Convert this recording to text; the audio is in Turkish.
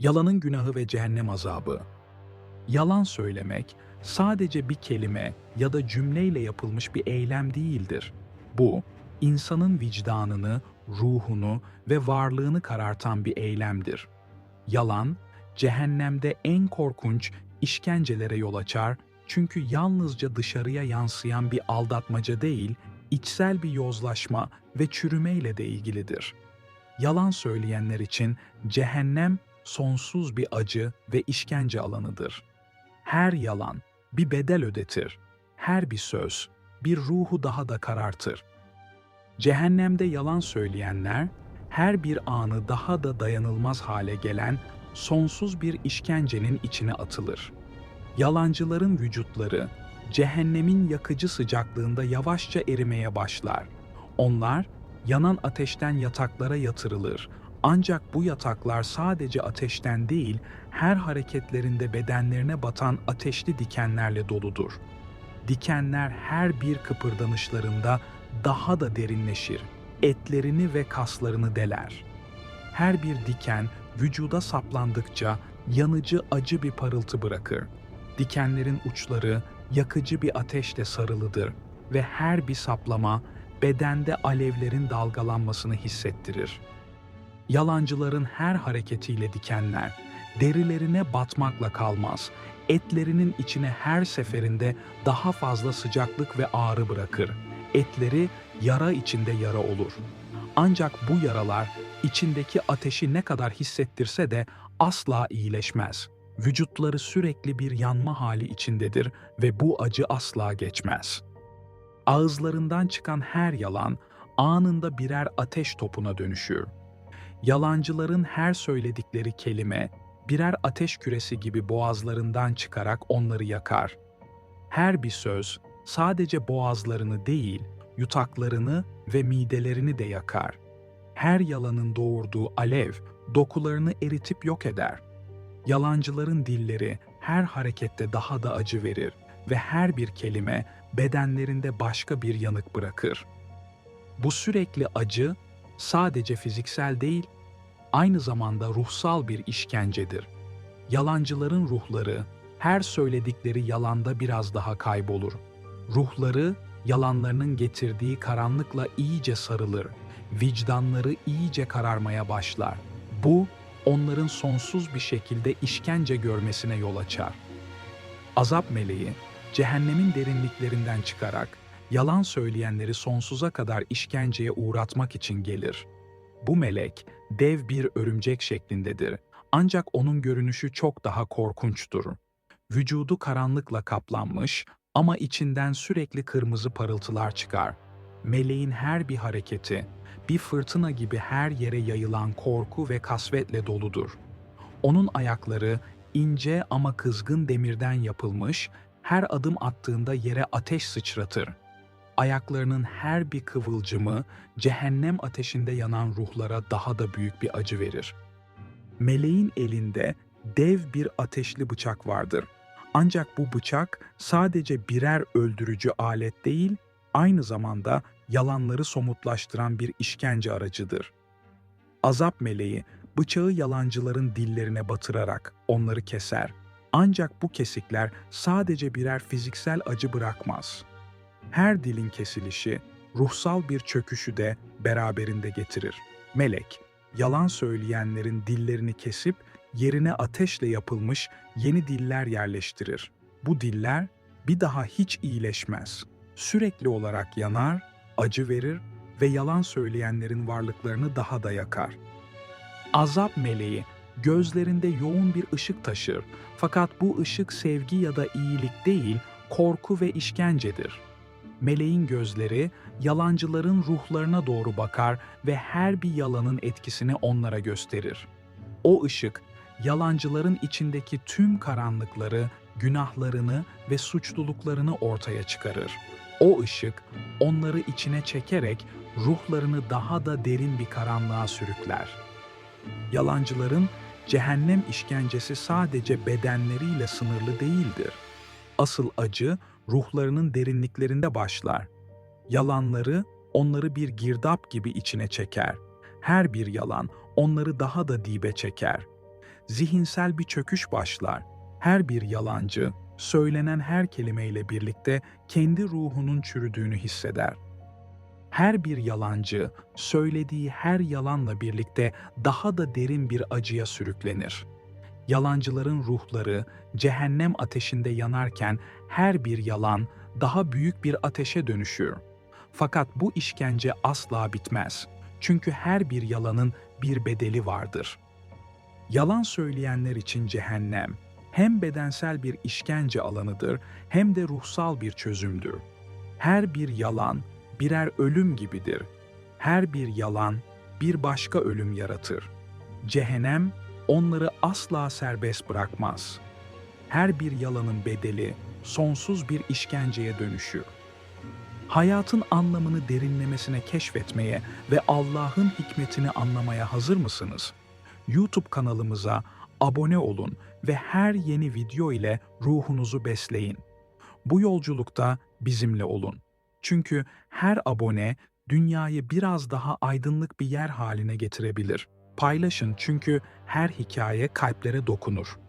Yalanın günahı ve cehennem azabı. Yalan söylemek sadece bir kelime ya da cümleyle yapılmış bir eylem değildir. Bu, insanın vicdanını, ruhunu ve varlığını karartan bir eylemdir. Yalan, cehennemde en korkunç işkencelere yol açar çünkü yalnızca dışarıya yansıyan bir aldatmaca değil, içsel bir yozlaşma ve çürümeyle de ilgilidir. Yalan söyleyenler için cehennem sonsuz bir acı ve işkence alanıdır. Her yalan bir bedel ödetir. Her bir söz bir ruhu daha da karartır. Cehennemde yalan söyleyenler her bir anı daha da dayanılmaz hale gelen sonsuz bir işkencenin içine atılır. Yalancıların vücutları cehennemin yakıcı sıcaklığında yavaşça erimeye başlar. Onlar yanan ateşten yataklara yatırılır. Ancak bu yataklar sadece ateşten değil, her hareketlerinde bedenlerine batan ateşli dikenlerle doludur. Dikenler her bir kıpırdanışlarında daha da derinleşir, etlerini ve kaslarını deler. Her bir diken vücuda saplandıkça yanıcı acı bir parıltı bırakır. Dikenlerin uçları yakıcı bir ateşle sarılıdır ve her bir saplama bedende alevlerin dalgalanmasını hissettirir. Yalancıların her hareketiyle dikenler, derilerine batmakla kalmaz, etlerinin içine her seferinde daha fazla sıcaklık ve ağrı bırakır. Etleri yara içinde yara olur. Ancak bu yaralar içindeki ateşi ne kadar hissettirse de asla iyileşmez. Vücutları sürekli bir yanma hali içindedir ve bu acı asla geçmez. Ağızlarından çıkan her yalan anında birer ateş topuna dönüşür. Yalancıların her söyledikleri kelime birer ateş küresi gibi boğazlarından çıkarak onları yakar. Her bir söz sadece boğazlarını değil, yutaklarını ve midelerini de yakar. Her yalanın doğurduğu alev dokularını eritip yok eder. Yalancıların dilleri her harekette daha da acı verir ve her bir kelime bedenlerinde başka bir yanık bırakır. Bu sürekli acı sadece fiziksel değil, aynı zamanda ruhsal bir işkencedir. Yalancıların ruhları her söyledikleri yalanda biraz daha kaybolur. Ruhları yalanlarının getirdiği karanlıkla iyice sarılır. Vicdanları iyice kararmaya başlar. Bu onların sonsuz bir şekilde işkence görmesine yol açar. Azap meleği cehennemin derinliklerinden çıkarak yalan söyleyenleri sonsuza kadar işkenceye uğratmak için gelir. Bu melek dev bir örümcek şeklindedir. Ancak onun görünüşü çok daha korkunçtur. Vücudu karanlıkla kaplanmış ama içinden sürekli kırmızı parıltılar çıkar. Meleğin her bir hareketi bir fırtına gibi her yere yayılan korku ve kasvetle doludur. Onun ayakları ince ama kızgın demirden yapılmış, her adım attığında yere ateş sıçratır. Ayaklarının her bir kıvılcımı cehennem ateşinde yanan ruhlara daha da büyük bir acı verir. Meleğin elinde dev bir ateşli bıçak vardır. Ancak bu bıçak sadece birer öldürücü alet değil, aynı zamanda yalanları somutlaştıran bir işkence aracıdır. Azap meleği bıçağı yalancıların dillerine batırarak onları keser. Ancak bu kesikler sadece birer fiziksel acı bırakmaz. Her dilin kesilişi ruhsal bir çöküşü de beraberinde getirir. Melek, yalan söyleyenlerin dillerini kesip yerine ateşle yapılmış yeni diller yerleştirir. Bu diller bir daha hiç iyileşmez. Sürekli olarak yanar, acı verir ve yalan söyleyenlerin varlıklarını daha da yakar. Azap meleği gözlerinde yoğun bir ışık taşır. Fakat bu ışık sevgi ya da iyilik değil, korku ve işkencedir. Meleğin gözleri yalancıların ruhlarına doğru bakar ve her bir yalanın etkisini onlara gösterir. O ışık yalancıların içindeki tüm karanlıkları, günahlarını ve suçluluklarını ortaya çıkarır. O ışık onları içine çekerek ruhlarını daha da derin bir karanlığa sürükler. Yalancıların cehennem işkencesi sadece bedenleriyle sınırlı değildir. Asıl acı ruhlarının derinliklerinde başlar. Yalanları onları bir girdap gibi içine çeker. Her bir yalan onları daha da dibe çeker. zihinsel bir çöküş başlar. Her bir yalancı, söylenen her kelimeyle birlikte kendi ruhunun çürüdüğünü hisseder. Her bir yalancı, söylediği her yalanla birlikte daha da derin bir acıya sürüklenir. Yalancıların ruhları cehennem ateşinde yanarken her bir yalan daha büyük bir ateşe dönüşür. Fakat bu işkence asla bitmez. Çünkü her bir yalanın bir bedeli vardır. Yalan söyleyenler için cehennem hem bedensel bir işkence alanıdır hem de ruhsal bir çözümdür. Her bir yalan birer ölüm gibidir. Her bir yalan bir başka ölüm yaratır. Cehennem onları asla serbest bırakmaz. Her bir yalanın bedeli sonsuz bir işkenceye dönüşür. Hayatın anlamını derinlemesine keşfetmeye ve Allah'ın hikmetini anlamaya hazır mısınız? YouTube kanalımıza abone olun ve her yeni video ile ruhunuzu besleyin. Bu yolculukta bizimle olun. Çünkü her abone dünyayı biraz daha aydınlık bir yer haline getirebilir. Paylaşın çünkü her hikaye kalplere dokunur.